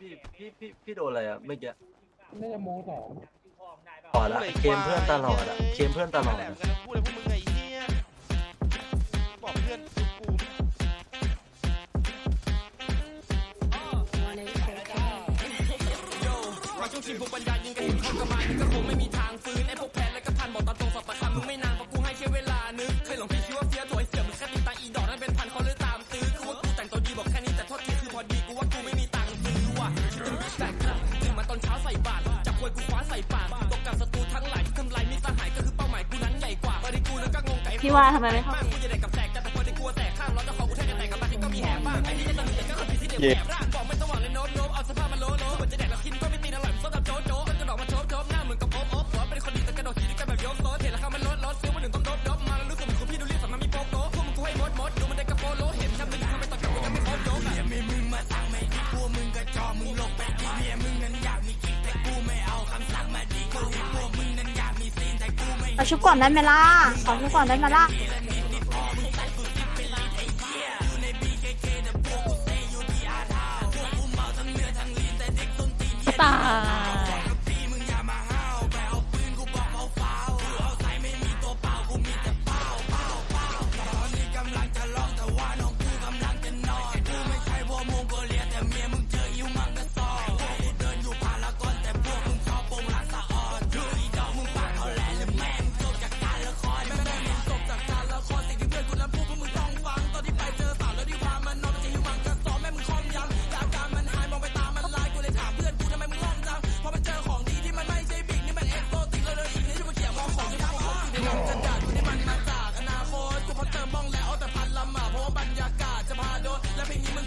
พี่พี่พี่พี่โดนอะไรอะเมื่อกี้น่าจะโมสองตลอดอะเคมเพื่อนตลอดอะเคมเพื่อนตลอดแหลมอะกันทั้งคู่เลยพวกมึงไงเฮียบอกเพื่อนกูว่าช่วงชิมพวกปัญญายิงกันเห็นเขากระมาก็คงไม่มีทางฟื้นไอ้พวกแพ้ ที่ว่าทำไมไม่เข้ากูจ ขอชุบก่อนได้ไหมล่ะขอชุบก่อนได้ไหมล่ะ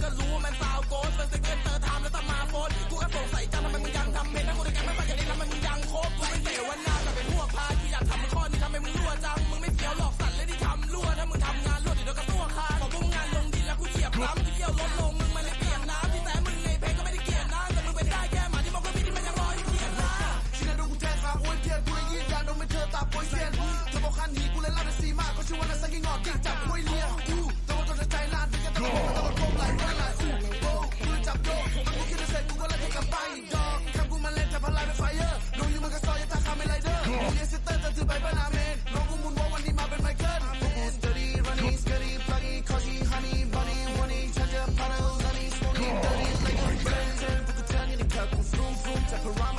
个路รู้มัน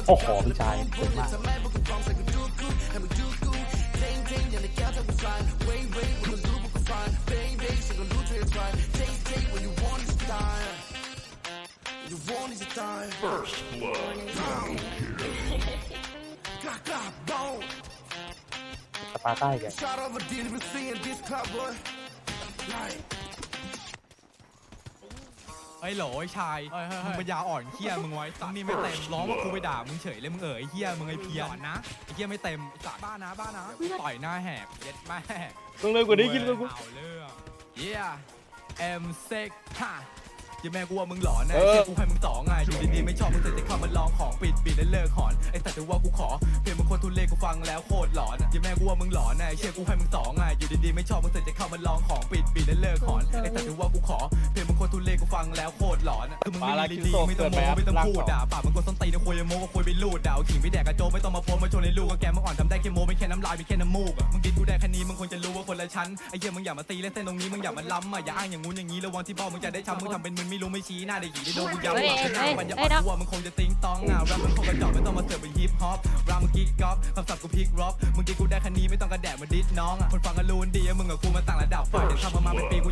โอ้โหพี่ชายเก่งมากสปาร์ต้าอีกอะไอ้โหลไอ้ชายมึงปัญญาอ่อนเฮียมึงไว้สันี่ไม่เต็มร้องว่ากูไปด่ามึงเฉยเลยมึงเอ๋ยเฮียมึงไอ้เพี้ยนนะไอ้เฮียไม่เต็มไอ้สัตว์บ้านะบ้านะต่อยหน้าแหกเย็ดแม่ต้องเร็วกว่านี้กินเลยกู เอาเรื่องเฮียเอ็มเซ็กฮ่ายังแม่กูว่ามึงหลอนนะเออเชี่ยกูให้มึงสองไงอยู่ดีๆไม่ชอบมึงเสร็จจะเข้ามาลองของปิดปิดแล้วเลิกหอนไอ้สัตว์จะว่ากูขอเพลงมึงคนทุเรศกูฟังแล้วโคตรหลอนยังแม่กูว่ามึงหลอนนะเชี่ยกูให้มึงสองไงอยู่ดีๆไม่ชอบมึงเสร็จจะเข้ามาลองของปิดปิดแล้วเลิกหอนไอ้สัตว์จะว่ากูขอ ฟังแล้วโคตรหลอนคือมึงไม่มีดีๆไม่ต้องโม้ไม่ต้องพูดด่าปากมึงก็ส้นตีนนะคุยโม้ก็คุยไปลูดด่าเอาขิงไปแดกกระโจมไม่ต้องมาโพสมาโชว์ในลูกก็แกมึงอ่อนทำได้แค่โม้ไม่แค่น้ำลายไม่แค่น้ำมูกอะมึงกินกูได้แค่นี้มึงควรจะรู้ว่าคนละชั้นไอ้เหี้ยมึงอย่ามาตีเล่นเส้นตรงนี้มึงอย่ามาล้ำอะอย่าอ้างอย่างงู้นอย่างนี้ระวังที่เบ้ามึงจะได้ช้ำมึงทำเป็นมึนไม่รู้ไม่ชี้หน้าได้หีได้โดนกูยาวเฮ้ยหน้าเฮ้ยปัญญาเฮ้อ่ยอนกูว่ามึงคงจะติ้งต้องอะแรปมึงคงกระจอกไม่ต้องมาเสิร์ฟเป็นฮิปฮอปรามมึงกิ๊กก๊อฟคำศัพท์กูพลิกร็อกมึงกินกูได้แค่นี้ไม่ต้องกระแดกมาดิสน้องอะคนฟังกันรู้ดีอะมึงกับกูมาต่างระดับฝ่ายเดี๋ยวทำมามาเป็นปีกู